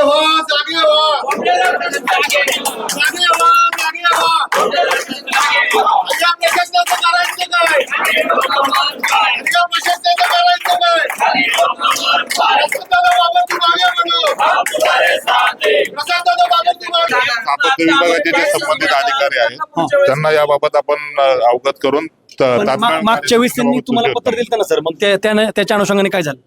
जागे व्हा जागे व्हा जागे व्हा जागे व्हा या प्रशासनाचं करायचं काय? या प्रशासनाचं करायचं काय? बाबत मागे म्हणू. बाबत मागे. विभागाचे जे संबंधित अधिकारी आहेत त्यांना याबाबत आपण अवगत करून तात्काळ मागच्या वेळेस त्यांनी तुम्हाला पत्र दिलं ना सर? मग त्या त्यानं- त्याच्या अनुषंगाने काय झालं?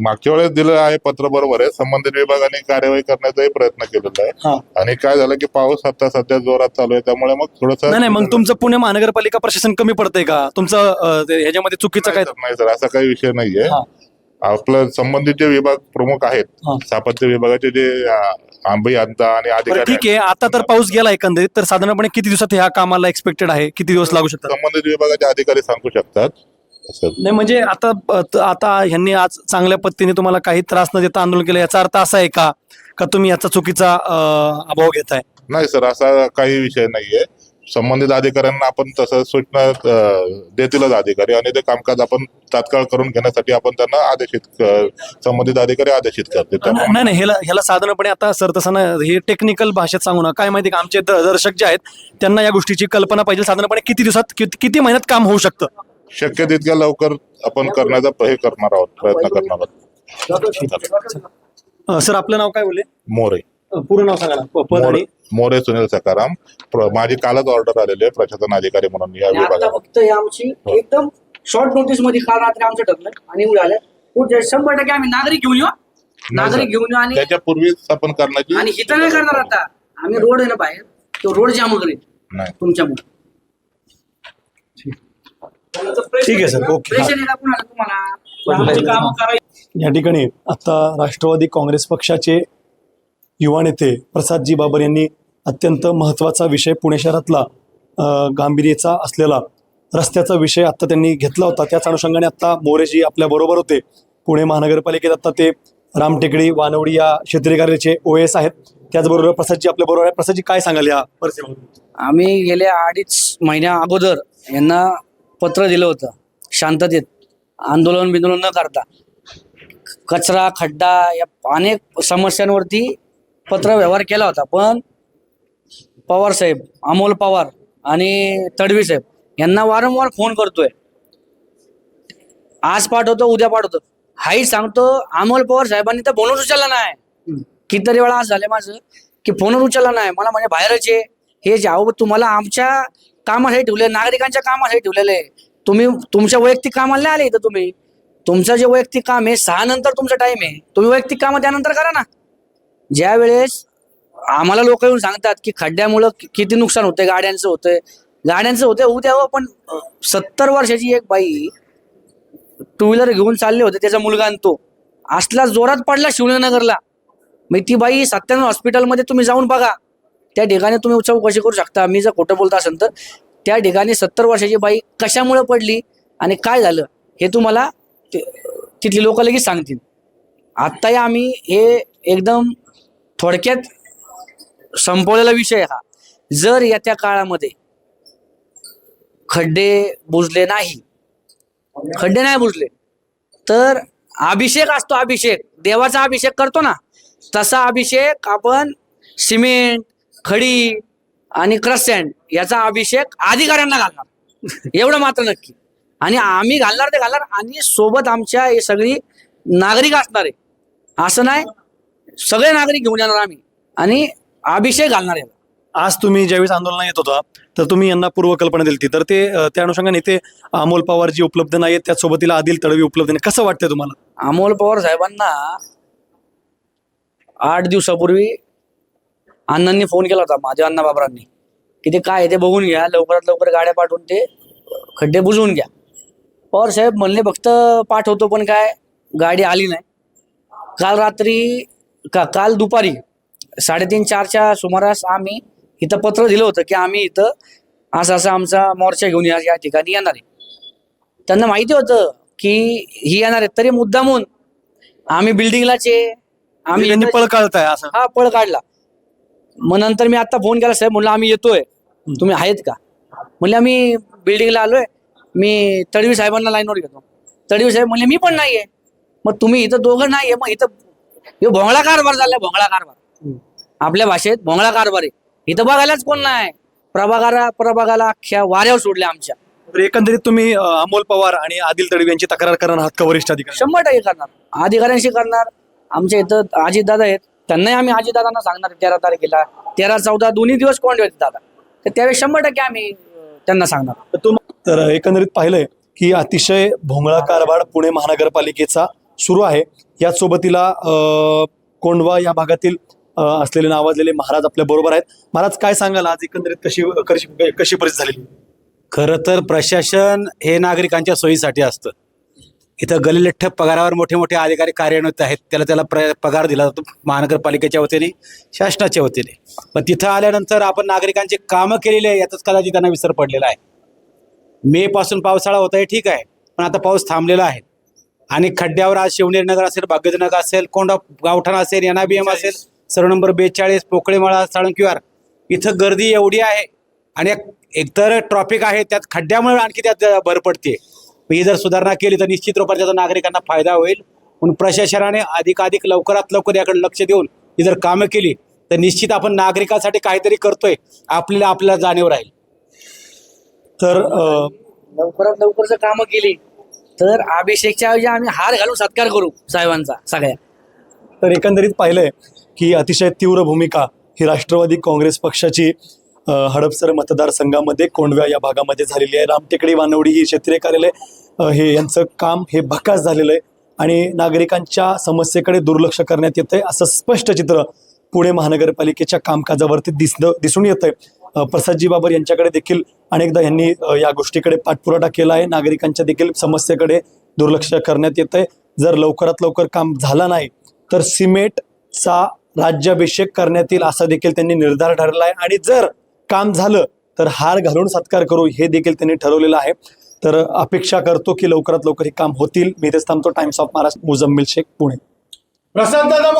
मागच्या वेळेस दिलं आहे पत्र बरोबर आहे. संबंधित विभागाने कार्यवाही करण्याचाही प्रयत्न केलेला हा. आहे आणि काय झालं की पाऊस आता सध्या जोरात चालू आहे. त्यामुळे मग थोडस नाही नाही मग तुमचं पुणे महानगरपालिका प्रशासन कमी पडतंय का? तुमचं अं, ते ह्याच्यामध्ये चुकीचं काय? नाही सर असा काही विषय नाहीये. हा. आपलं संबंधित जे विभाग प्रमुख हा. आहेत स्थापत्य विभागाचे जे अ, अभियंता आणि बरं अधिकारी ठीक आहे. आता तर पाऊस गेला एकंदरीत तर साधारणपणे किती दिवसात ह्या कामाला एक्सपेक्टेड आहे? किती दिवस लागू शकतात? संबंधित विभागाचे अधिकारी सांगू शकतात. नाही म्हणजे आता आता ह्यांनी आज चांगल्या पद्धतीने तुम्हाला काही त्रास न देता आंदोलन केलं. याचा अर्थ असा आहे का? का तुम्ही याचा चुकीचा अभाव घेताय? नाही सर असा काही विषय नाहीये. संबंधित अधिकाऱ्यांना आपण तसं सूचना देतीलच अधिकारी. आणि ते कामकाज आपण तात्काळ करून घेण्यासाठी आपण त्यांना आदेशित संबंधित अधिकारी आदेशित करते नाही नाही ह्याला ह्याला साधारणपणे आता सर तसं ना हे टेक्निकल भाषेत सांगू ना काय माहिती का? आमचे दर्शक जे आहेत त्यांना या गोष्टीची कल्पना पाहिजे. साधारणपणे किती दिवसात किती महिन्यात काम होऊ शकतं? शक्य तितक्या लवकर आपण करण्याचा हे करणार आहोत प्रयत्न करणार आहोत. अं, सर आपलं नाव काय बोलले? मोरे. अं, पूर्ण नाव सांगा ना. प- पद मोरे आणि? मोरे सुनील सकाराम प्र- माझी कालच ऑर्डर आलेली आहे प्रशासन अधिकारी म्हणून या आणि आता विभागात फक्त हे आमची एकदम शॉर्ट नोटीसमध्ये काल रात्री आमचं ठरलं आणि पुढच्या शंभर टक्के आम्ही नागरिक घेऊन येऊ नागरिक घेऊन येऊ आणि त्याच्या पूर्वीच आपण करण्याची आणि हिथं नाही करणार आता. आम्ही रोड आहे ना बाहेर तो रोड जाम करेल नाही. तुमच्यामुळे. ठीक आहे सर ओके या ठिकाणी आता राष्ट्रवादी काँग्रेस पक्षाचे युवा नेते प्रसादजी बाबर यांनी अत्यंत महत्त्वाचा विषय पुणे शहरातला अ, गांभीर्याचा असलेला रस्त्याचा विषय आता त्यांनी घेतला होता. त्याच अनुषंगाने आता मोरेजी आपल्या बरोबर होते. पुणे महानगरपालिकेत आता ते रामटेकडी वानवडी या क्षेत्रीय कार्यालयाचे ओ एस आहेत. त्याचबरोबर प्रसादजी आपल्या बरोबर आहे प्रसादजी काय सांगाल या परिस्थितीबद्दल आम्ही गेल्या अडीच महिन्या अगोदर यांना पत्र दिलं होतं. शांततेत. आंदोलन बिंदोलन न करता. कचरा खड्डा या अनेक समस्यांवरती पत्र व्यवहार केला होता. पण पवार साहेब अमोल पवार आणि तडवी साहेब यांना वारंवार फोन करतोय. आज पाठवतो उद्या पाठवतो. हाही सांगतो अमोल पवार साहेबांनी तर फोनच उचलला नाही. कितीतरी वेळा आज झाले माझं की फोनच उचलला नाही. मला म्हणजे बाहेरच आहे हे जे अहो तुम्हाला आमच्या कामासाठी ठेवले नागरिकांच्या कामासाठी ठेवलेले. आहे. तुम्ही तुमच्या वैयक्तिक कामाला नाही आले इथं तुम्ही. तुमचं जे वैयक्तिक काम आहे सहा नंतर तुमचा टाइम आहे. तुम्ही वैयक्तिक कामं त्यानंतर करा ना. ज्या वेळेस आम्हाला लोक येऊन सांगतात की खड्ड्यामुळं किती नुकसान होते गाड्यांचं होतंय. गाड्यांचं होतंय उद्या हो पण सत्तर वर्षाची एक बाई टू व्हीलर घेऊन चालले होते त्याचा मुलगा आणि तो. असला जोरात पडला शिवनगरला मग ती बाई सत्याण्णव हॉस्पिटलमध्ये तुम्ही जाऊन बघा. त्या ठिकाणी तुम्ही चौकशी करू शकता? मी जर खोटं बोलत असेल तर त्या ठिकाणी सत्तर वर्षाची बाई कशामुळे पडली आणि काय झालं हे तुम्हाला तिथली लोक लगेच सांगतील. आत्ताही आम्ही हे एकदम थोडक्यात संपवलेला विषय हा. जर येत्या काळामध्ये खड्डे बुजले नाही खड्डे नाही बुजले तर अभिषेक असतो अभिषेक. देवाचा अभिषेक करतो ना. तसा अभिषेक आपण सिमेंट खडी आणि क्रसँड याचा अभिषेक अधिकाऱ्यांना घालणार. एवढं मात्र नक्की. आणि आम्ही घालणार ते घालणार आणि सोबत आमच्या हे सगळी नागरिक असणार आहे. असं नाही सगळे नागरिक घेऊन येणार आम्ही. आणि अभिषेक घालणार आहे आज तुम्ही ज्यावेळेस आंदोलना येत होता तर तुम्ही यांना पूर्वकल्पना दिली तर ते अ, त्या अनुषंगाने ते अमोल पवार जी उपलब्ध नाही आहेत त्याचसोबतीला आदिल तडवी उपलब्ध नाही. कसं वाटतंय तुम्हाला? अमोल पवार साहेबांना आठ दिवसापूर्वी अण्णांनी फोन केला होता महादेव अण्णा बाबरांनी की ते काय ते बघून घ्या लवकरात लवकर गाड्या पाठवून ते खड्डे बुजवून घ्या. पवार साहेब म्हणले फक्त पाठवतो पण काय? गाडी आली नाही. काल रात्री का काल दुपारी साडेतीन चारच्या सुमारास आम्ही इथं पत्र दिलं होतं की आम्ही इथं असं असं आमचा मोर्चा घेऊन या या ठिकाणी येणार आहे. त्यांना माहिती होतं की ही येणार आहे तरी मुद्दामून आम्ही बिल्डिंगलाच आहे. आम्ही पळ काढताय असं. हा पळ काढला. मग नंतर मी आता फोन केला साहेब म्हणलं आम्ही येतोय. तुम्ही आहेत का? म्हणले आम्ही बिल्डिंगला आलोय. मी तडवी साहेबांना लाईनवर घेतो. तडवी साहेब म्हणले मी पण नाहीये. मग तुम्ही इथं दोघं नाहीये मग इथं हे भोंगळा कारभार चाललाय भोंगळा कारभार. आपल्या भाषेत भोंगळा कारभार आहे. इथं बघायलाच कोण नाही. प्रभागाला प्रभागाला अख्ख्या वाऱ्यावर सोडल्या आमच्या. तर एकंदरीत तुम्ही अं, अमोल पवार आणि आदिल तडवी यांची तक्रार करणार आहात का वरिष्ठ अधिकारी शंभर टक्के करणार. अधिकाऱ्यांशी करणार. आमच्या इथं अजितदादा आहेत. त्यांनाही आम्ही अजितदादांना सांगणार तेरा तारखेला. तेरा चौदा दोन्ही दिवस कोण ठेवते दादा? तर त्यावेळेस शंभर टक्के आम्ही त्यांना सांगणार. तर तुम तर एकंदरीत पाहिलंय की अतिशय भोंगळा कारभार पुणे महानगरपालिकेचा सुरू आहे. याच सोबतीला अं, कोंडवा या भागातील अं, असलेले नावाजलेले महाराज आपल्या बरोबर आहेत. महाराज काय सांगाल? आज एकंदरीत कशी कशी कशी परिस्थिती झालेली? खरं तर प्रशासन हे नागरिकांच्या सोयीसाठी असतं. इथं गलिलठ्ठ पगारावर मोठे मोठे अधिकारी कार्यान्वित आहेत. त्याला त्याला प्र पगार दिला जातो महानगरपालिकेच्या वतीने शासनाच्या वतीने. पण तिथं आल्यानंतर आपण नागरिकांची कामं केलेली आहे यातच कदाचित त्यांना विसर पडलेला आहे. मे पासून पावसाळा होत आहे ठीक आहे. पण आता पाऊस थांबलेला आहे. आणि खड्ड्यावर आज शिवनेर नगर असेल भाग्यनगर असेल कोंडा गावठाण असेल एनआयबीएम असेल सर्व नंबर बेचाळीस पोकळेमाळा साळंकिवार इथं गर्दी एवढी आहे. आणि एक- एकतर ट्रॉफिक आहे त्यात खड्ड्यामुळे आणखी त्यात भर पडते ही जर सुधारणा केली तर निश्चित रूपाने त्याचा नागरिकांना फायदा होईल. म्हणून प्रशासनाने अधिकाधिक लवकरात लवकर याकडे लक्ष देऊन ही जर कामं केली तर निश्चित आपण नागरिकांसाठी काहीतरी करतोय आपल्याला आपल्याला जाणीव राहील. तर अं, लवकरात लवकर जर कामं केली तर अभिषेकच्या ऐवजी आम्ही हार घालून सत्कार करू साहेबांचा सगळ्या. तर एकंदरीत पाहिलंय की अतिशय तीव्र भूमिका ही राष्ट्रवादी काँग्रेस पक्षाची हडपसर मतदारसंघामध्ये कोंडव्या या भागामध्ये झालेली आहे. रामटेकडी वानवडी ही क्षेत्रीय कार्यालय हे यांचं काम हे भकास झालेलं आहे. आणि नागरिकांच्या समस्येकडे दुर्लक्ष करण्यात येत आहे असं स्पष्ट चित्र पुणे महानगरपालिकेच्या कामकाजावरती दिसणं दिसून येत आहे प्रसादजी बाबर यांच्याकडे देखील अनेकदा यांनी या गोष्टीकडे पाठपुरावा केला आहे. नागरिकांच्या देखील समस्येकडे दुर्लक्ष करण्यात येत आहे जर लवकरात लवकर काम झालं नाही तर सिमेंटचा राज्याभिषेक करण्यात येईल असा देखील त्यांनी निर्धार ठरला आहे. आणि जर काम झालं तर हार घालून सत्कार करू हे देखील त्यांनी ठरवलेलं आहे. तर अपेक्षा करतो की लवकरात लवकर हे काम होतील. मी इथेच थांबतो. Times of Maharashtra Mujammil Shaikh Pune Prasad Dada